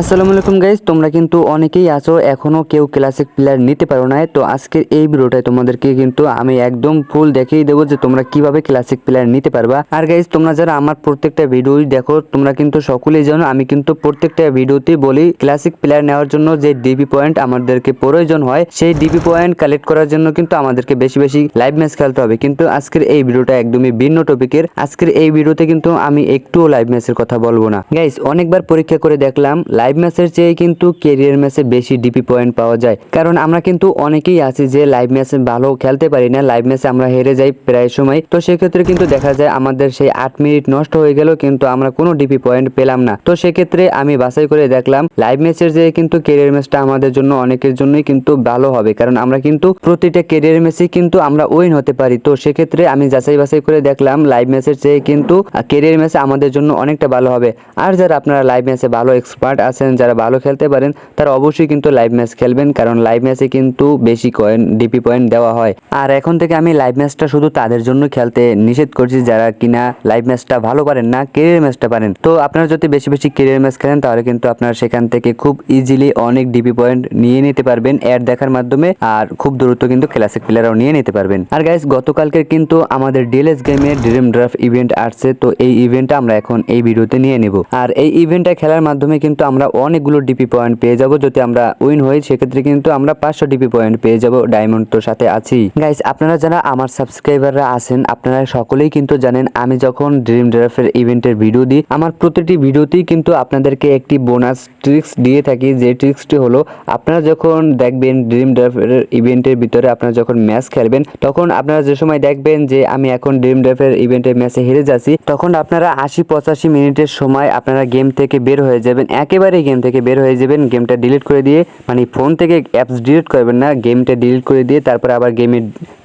আসসালামু আলাইকুম গাইজ তোমরা কিন্তু অনেকেই আছো, এখনও কেউ ক্লাসিক প্লেয়ার নিতে পারো না তো আজকের এই ভিডিওটায় তোমাদেরকে কিন্তু আমি একদম ফুল দেখিয়ে দেবো যে তোমরা কীভাবে ক্লাসিক প্লেয়ার নিতে পারবা। আর গাইজ তোমরা যারা আমার প্রত্যেকটা ভিডিওই দেখো, তোমরা কিন্তু সকলেই জানো, আমি কিন্তু প্রত্যেকটা ভিডিওতে বলি ক্লাসিক প্লেয়ার নেওয়ার জন্য যে ডিবি পয়েন্ট আমাদেরকে প্রয়োজন হয়, সেই ডিবি পয়েন্ট কালেক্ট করার জন্য কিন্তু আমাদেরকে বেশি বেশি লাইভ ম্যাচ খেলতে হবে। কিন্তু আজকের এই ভিডিওটা একদমই ভিন্ন টপিকের আজকের এই ভিডিওতে কিন্তু আমি একটুও লাইভ ম্যাচের কথা বলব না। গাইজ অনেকবার পরীক্ষা করে দেখলাম লাইভ ম্যাচের চেয়ে কিন্তু কেরিয়ার ম্যাচে বেশি ডিপি পয়েন্ট পাওয়া যায়। কারণ আমরা কিন্তু অনেকেই আছি যে লাইভ ম্যাচে ভালো খেলতে পারি না, লাইভ ম্যাচে আমরা হেরে যাই প্রায় সময়। তো সেক্ষেত্রে কিন্তু দেখা যায় আমাদের সেই আট মিনিট নষ্ট হয়ে গেল কিন্তু আমরা কোনো ডিপি পয়েন্ট পেলাম না। তো সেক্ষেত্রে আমি বাছাই করে দেখলাম, লাইভ ম্যাচের যে কিন্তু কেরিয়ার ম্যাচটা আমাদের জন্য, অনেকের জন্যই কিন্তু ভালো হবে। কারণ আমরা কিন্তু প্রতিটা কেরিয়ার ম্যাচে কিন্তু আমরা উইন হতে পারি। তো সেক্ষেত্রে আমি যাচাই বাছাই করে দেখলাম, লাইভ ম্যাচের চেয়ে কিন্তু কেরিয়ার ম্যাচে আমাদের জন্য অনেকটা ভালো হবে। আর যারা আপনারা লাইভ ম্যাচে ভালো এক্সপার্ট আছেন, যারা ভালো খেলতে পারেন, তারা অবশ্যই কিন্তু লাইভ ম্যাচ খেলবেন, কারণ লাইভ ম্যাচে কিন্তু বেশি কয়েন ডিপি পয়েন্ট দেওয়া হয়। আর এখন থেকে আমি লাইভ ম্যাচটা শুধু তাদের জন্য খেলতে নিষেধ করছি, যারা কিনা লাইভ ম্যাচটা ভালো পারেন না কেরিয়ার ম্যাচটা পারেন। তো আপনারা যদি বেশি বেশি কেরিয়ার ম্যাচ খেলেন, তাহলে কিন্তু আপনারা সেখান থেকে খুব ইজিলি অনেক ডিপি পয়েন্ট নিয়ে নিতে পারবেন অ্যাড দেখার মাধ্যমে, আর খুব দ্রুত কিন্তু ক্লাসিক প্লেয়ারও নিয়ে নিতে পারবেন। আর গাইস গতকালকের কিন্তু আমাদের ডিএলএস গেমে ড্রিম ড্রাফট ইভেন্ট আসছে, তো এই ইভেন্টটা আমরা এখন এই ভিডিওতে নিয়ে নেব। আর এই ইভেন্টটা খেলার মাধ্যমে কিন্তু আমরা অনেকগুলো ডিপি পয়েন্ট পেয়ে যাব। যদি আমরা উইন হই, সেক্ষেত্রে কিন্তু আমরা পাঁচশো ডিপি পয়েন্ট পেয়ে যাব ডায়মন্ড তো সাথে আছি। গাইস আপনারা যারা আমার সাবস্ক্রাইবাররা আছেন, আপনারা সকলেই কিন্তু জানেন, আমি যখন ড্রিম ড্রাফের ইভেন্টের ভিডিও দিই, আমার প্রতিটি ভিডিওতেই কিন্তু আপনাদেরকে একটি বোনাস ট্রিক্স দিয়ে থাকি। যে ট্রিক্সটি হলো, আপনারা যখন দেখবেন ড্রিম ড্রাফের ইভেন্টের ভিতরে আপনারা যখন ম্যাচ খেলবেন, তখন আপনারা যে সময় দেখবেন যে আমি এখন ড্রিম ড্রাফের ইভেন্টের ম্যাচে হেরে যাচ্ছি, তখন আপনারা আশি পঁচাশি মিনিটের সময় আপনারা গেম থেকে বের হয়ে যাবেন। একেবারে গেম থেকে বের হয়ে যাবেন। গেমটা ডিলিট করে দিয়ে মানে ফোন থেকে অ্যাপস ডিলিট করবেন না গেমটা ডিলিট করে দিয়ে তারপরে আবার গেমে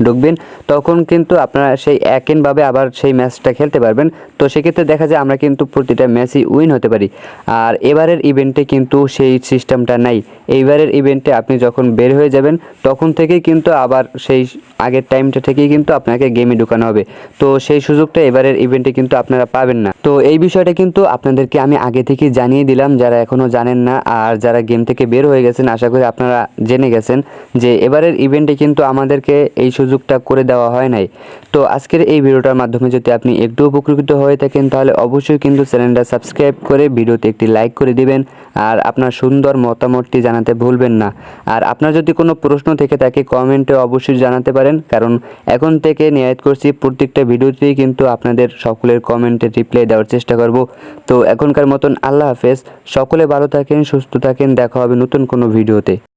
ঢুকবেন। তখন কিন্তু আপনারা সেই একইভাবে আবার সেই ম্যাচটা খেলতে পারবেন। তো সেক্ষেত্রে দেখা যায় আমরা কিন্তু প্রতিটা ম্যাচই উইন হতে পারি। আর এবারের ইভেন্টে কিন্তু সেই সিস্টেমটা নাই। এইবারের ইভেন্টে আপনি যখন বের হয়ে যাবেন, তখন থেকেই কিন্তু আবার সেই আগের টাইমটা থেকেই কিন্তু আপনাকে গেমে ঢুকানো হবে। তো সেই সুযোগটা এবারের ইভেন্টে কিন্তু আপনারা পাবেন না। তো এই বিষয়টা কিন্তু আপনাদেরকে আমি আগে থেকে জানিয়ে দিলাম। যারা এখনও জানেন না। আর যারা গেম থেকে বের হয়ে গেছেন, আশা করি আপনারা জেনে গেছেন যে এবারের ইভেন্টে কিন্তু আমাদেরকে এই সুযোগটা করে দেওয়া হয় নাই। তো আজকের এই ভিডিওটার মাধ্যমে যদি আপনি একটু উপকৃত হয়ে থাকেন, তাহলে অবশ্যই কিন্তু চ্যানেলটা সাবস্ক্রাইব করে ভিডিওতে একটি লাইক করে দিবেন। আর আপনার সুন্দর মতামতটি জানাতে ভুলবেন না। আর আপনার যদি কোনো প্রশ্ন থেকে থাকে, কমেন্টে অবশ্যই জানাতে পারেন, কারণ এখন থেকে নিয়ায়ত করছি প্রত্যেকটা ভিডিওতেই কিন্তু আপনাদের সকলের কমেন্টে রিপ্লাই দেওয়ার চেষ্টা করব। তো এখনকার মতন আল্লাহ হাফেজ, সকলে ভালো থাকেন, সুস্থ থাকেন, দেখা হবে নতুন কোনো ভিডিওতে।